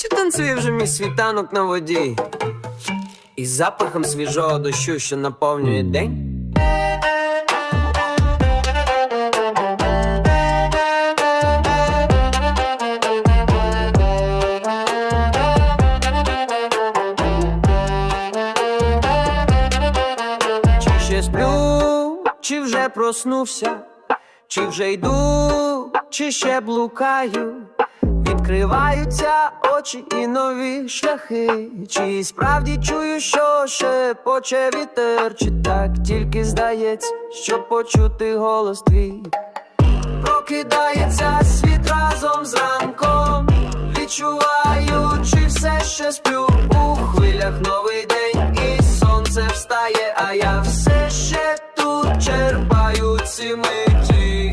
Чи танцює вже мій світанок на воді? Із запахом свіжого дощу, що наповнює день. Чи ще сплю, чи вже проснувся, чи вже йду, чи ще блукаю. Відкриваються очі і нові шляхи. Чи справді чую, що шепоче вітер, чи так тільки здається, щоб почути голос твій. Прокидається світ разом з ранком, відчуваю, чи все ще сплю у хвилях новий день, і сонце встає, а я все ще тут черпаю ці миті.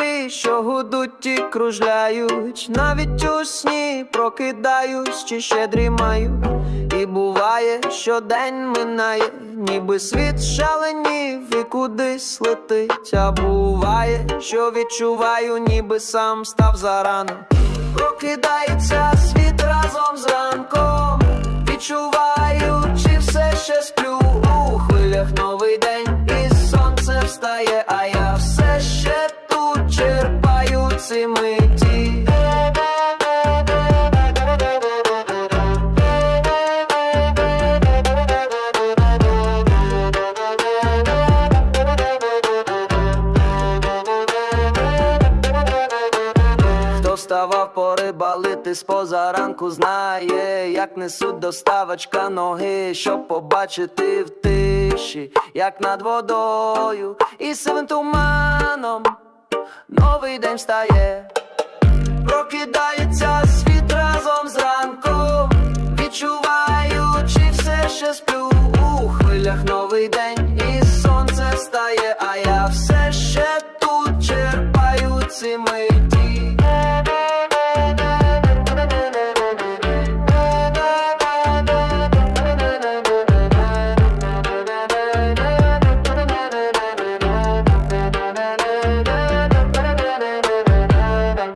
Ведуть що гудуть і кружляють, навіть у сні прокидаюсь, чи ще дрімаю. І буває, що день минає, ніби світ шаленів і кудись летить. А буває, що відчуваю, ніби сам став зарано. Прокидається світ разом з ранком. Відчуваю, чи все ще сплю у хвилях новий день, і сонце встає, ці миті. Вставав порибалити з позаранку, знає, як несуть доставочка ноги, щоб побачити в тиші, як над водою і сивим туманом новий день встає, прокидається світ разом зранку, відчуваючи все ще сплю. У хвилях новий день, і сонце встає, а я все ще тут черпаю ці миті.